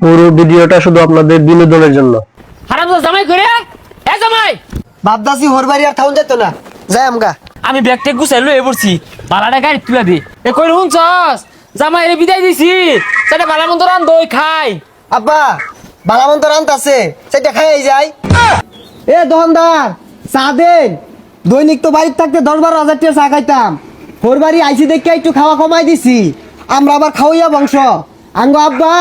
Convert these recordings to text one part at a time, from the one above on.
পুরো ভিডিওটা শুধু আপনাদের বিনোদনের জন্য। হারাম জামাই করে এ জামাই! বাপদাসি হোর বাড়ি আর থাউন যেত না। যাই আমগা। আমি ব্যাগ টেক গুছাই লয়ে পড়ছি। বালাটা গাড়ি তুলা দে। এ কই শুনছস? জামাই রে বিদায় দিছি। সেটা বালা মন্দ রান দই খাই। আব্বা বালামন্ত রান্ত আছে সেটা খাই যাই। এ দোকানদার চা দেন। দৈনিক তো বাড়িতে থাকতে দশ বারো হাজার টাকা চা খাইতাম। হোর বাড়ি আইসি দেখে একটু খাওয়া কমাই দিছি। আমরা আবার খাওয়াইয়া বংশ। আঙ্গ আব্বা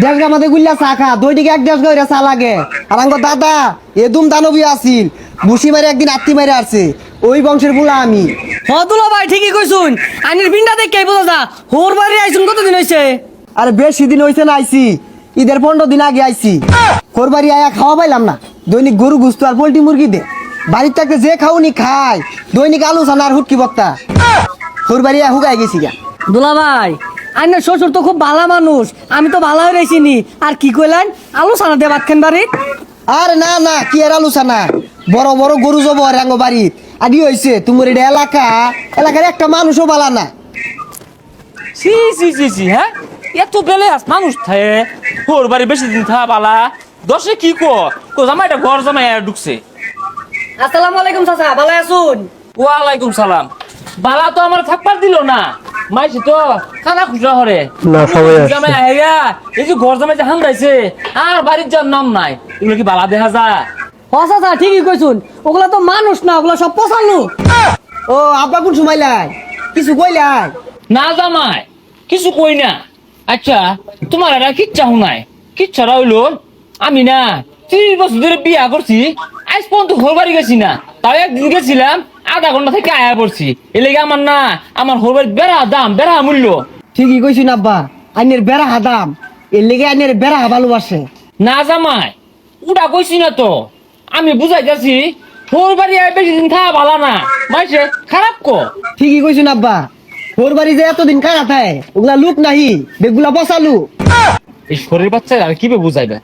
দেড় গা মাঝে গুল্লা চা খা। দৈনিক এক দেড় গা চা লাগে। আর আঙ্গ দাদা এদুম দানবী আছিল। বুসি মারে একদিন আত্মি মারে আসছে ওই বংশের বুলা আমি। হদুলা ভাই ঠিকই কইছুন। আইনের পিন্ডা দেখে বোঝা যা হোর বাড়ি আইছুন কতদিন হইছে? আরে বেশি দিন হয়েছে না আইছি। ঈদের পনেরো দিন আগে আইছি। কোরবারি আয়া খাওয়া পাইলাম না। দৈনিক গরু গুস্ত আর পোল্ট্রি মুরগি দে। বাড়ির থাকতে যে খাওনি খায়। দৈনিক আলু সানা আর হুটকি বক্তা কোরবারি আয়া হুগাই গেছি গা। দুলা ভাই আইনের শ্বশুর তো খুব ভালো মানুষ। আমি তো ভালো হয়ে রয়েছিনি আর কি কইলেন? আলু সানা দিয়ে ভাত খান বাড়ি। আরে না না কি আর আলু সানা বড় বড় গরু জব রাঙ্গ বাড়িত আদি হয়েছে তোমার এটা এলাকা। এলাকার একটা মানুষও বালা না। সি সি সি সি হ্যাঁ? এত বেলে আস মানুষ থাকে তোর বাড়ি বেশি দিন থা বালা। দশে কি কো? কো জামাইটা ঘর জামাই আর ঢুকছে। আসসালামু আলাইকুম চাচা ভালো আছুন? ওয়ালাইকুম সালাম। বালা তো আমার থাকবার দিল না। মাইছে তো খানা খুচরা হরে। না সবাই জামাই আহেগা এই যে ঘর জামাই যে হামদাইছে আর বাড়ির যার নাম নাই এগুলো কি বালা দেখা যায়? হ চাচা ঠিকই কইছুন। ওগুলা তো মানুষ না ওগুলা সব ও আব্বা কোন সময় লাই? কিছু কইলাই না জামাই কিছু কই না। আচ্ছা তোমার এটা কিচ্ছা নাই কিচ্ছাটা হইল আমি না ত্রিশ বছর ধরে বিয়া করছি আজ পর্যন্ত ঘর বাড়ি গেছি না। তাও একদিন গেছিলাম আধা ঘণ্টা থেকে আয়া পড়ছি। এলেগে আমার না আমার ঘর বাড়ি দাম বেড়া মূল্য। ঠিকই কইছি না আব্বা আইনের বেড়া হাদাম এর লেগে আইনের বেড়া ভালোবাসে। না জামাই উড়া কইছি না তো। আমি বুঝাই যাচ্ছি ঘর বাড়ি আয় বেশি দিন থাকা ভালো না। মাইছে খারাপ কো? ঠিকই কইছি না আব্বা ওর বাড়ি যে এতদিন কারা থাকে ওগুলা লুক নাহি বেগুলা বসালু এই শরীর বাচ্চা আর কীভাবে বুঝাইবে?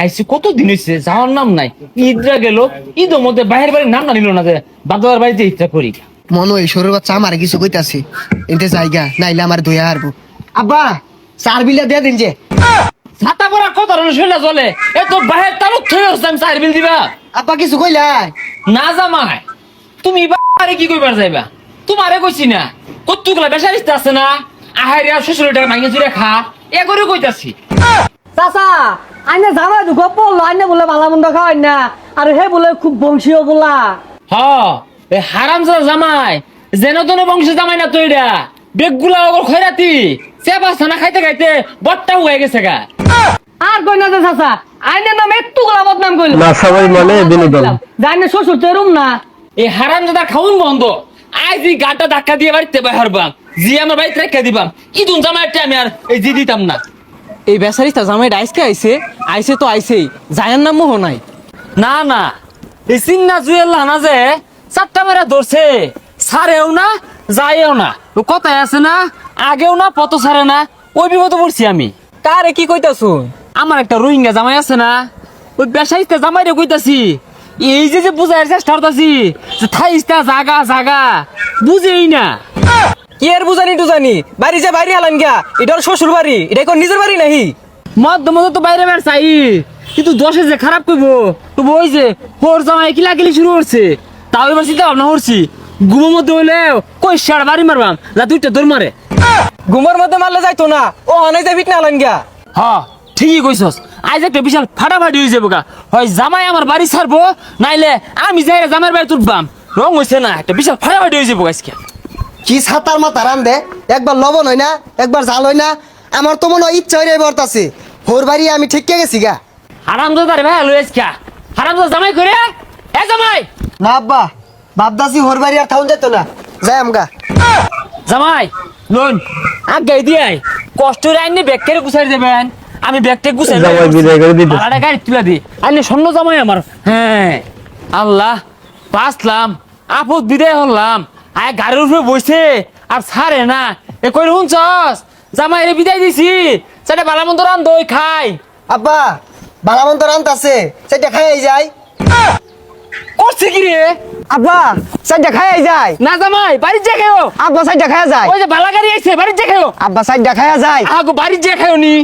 আইসি কত দিন হয়েছে যাওয়ার নাম নাই। ঈদরা গেল ঈদের মধ্যে বাইরের বাড়ির নাম না নিল না যে বাদার বাড়িতে ইচ্ছা করি। মনে হয় সরুর বাচ্চা আমার কিছু কইতাছে। এতে জায়গা নাইলে আমার ধুয়ে হারবো। আব্বা চার বিলে দিয়ে দিন যে। ছাতা পরা কত ধরনের শরীরে চলে এ তো বাহের তালুক থেকে চার বিল দিবা। আব্বা কিছু কইলাই না জামাই তুমি বাড়ি কি কইবার যাইবা? তোমারে কইছি না কত্তুগুলা বেসারিস্তে আছে না? আহারিয়া শ্বশুরের টাকা ভাঙে চুরে খা। এ করে কইতাছি। চাচা আইনে জামাই দুঃখ পড়ল আইনে বলে ভালো মন্দ খাওয়াই না। আর হে বলে খুব বংশীয় বলা। হ এ হারাম জামাই যেন তেন বংশ জামাই না তো এটা বেগগুলা ওগর খয়রাতি চেপা ছানা খাইতে খাইতে বট্টা হয়ে গেছে গা। আর কই না যে চাচা আইনের নাম একটু গোলা বদনাম কইল। না সবাই মানে বিনোদন। জানে শ্বশুর তো এরম না। এই হারাম দাদা খাউন বন্ধ। আজ এই গাটা ধাক্কা দিয়ে বাড়িতে বাইর বাম জি আমার বাড়িতে রেখে দিবাম। ইদুন জামাইটা আমি আর এই জি দিতাম না। এই বেচারিটা জামাই আইসকে আইছে আইছে তো আইছেই জায়ার নাম মোহ নাই। না না এই চিন্না জুয়েল না যে চারটা মেরা ধরছে সারেও না যায়ও না। ও কথায় আছে না আগেও না পত সারে না ওই বিপদে পড়ছি আমি। কারে কি কইতাছো? আমার একটা রোহিঙ্গা জামাই আছে না ওই বেসাইতে জামাই রে কইতাছি এই যে যে বুঝাইয়ের চেষ্টা করতাছি যে থাইস্তা জাগা জাগা বুঝেই না। কি আর বুঝানি টুজানি? বাড়ি যে বাইরে হালান গিয়া। এটা ওর শ্বশুর বাড়ি এটা কোন নিজের বাড়ি নাহি? মধ্য মধ্যে তো বাইরে বের চাই। কিন্তু দশে যে খারাপ করব তো ওই যে হোর জামাই কিলা কিলি শুরু করছে। তাও এবার চিন্তা ভাবনা করছি ঘুমের মধ্যে হইলে কই সার বাড়ি মারবাম? যা দুইটা দৌড় মারে। ঘুমের মধ্যে মারলে যাইতো না ও অনেক যাই বিট না হালান গিয়া। হ ঠিকই কইছস। আজ একটা বিশাল ফাটাফাটি হয়ে যাব গা হয় জামাই আমার বাড়ি ছাড়বো নাইলে আমি যাই জামাইয়ের বাড়ি তুলবাম রং হইছে না একটা বিশাল ফাটাফাটি হয়ে যাব আজকে। কি ছাতার মাথা রান দে একবার লবণ হয় না একবার জাল হয় না আমার তো মনে হয় ইচ্ছা হয়ে বর্তাছে। হোর বাড়ি আমি ঠিক গেছি গা। হারামজাদারে ভাই লই আজকে। হারামজাদা জামাই করে এ জামাই! না আব্বা বাপদাসি হোর বাড়ি আর থাউন যেত না। যাই আমগা। জামাই লোন আগে দিয়ে কষ্ট আইনি ব্যাগ কেড়ে গুছাই দেবেন। আমি ব্যাগটা গুছাই জামাই বিদায় করে দিতে। ভাড়াটা গাড়ি তুলে দি। আইনি স্বর্ণ জামাই আমার। হ্যাঁ। আল্লাহ বাঁচলাম। আপদ বিদায় হলাম। আয় গাড়ির উপরে বসে। আর ছাড়ে না। এ কই শুনছস? জামাই রে বিদায় দিছি। সেটা বালা মন্দ রান দই খাই। আব্বা বালামন্ত রান্ত আছে সেটা খাই যায় করছে কি রে? আব্বা সাইডটা খাই যায় না জামাই বাড়ি যে খেও আব্বা সাইডটা খায়া যায় ওই যে বালা গাড়ি আইছে বাড়ি যে খেও আব্বা সাইডটা খায়া যায় আগো বাড়ি যে খেও নি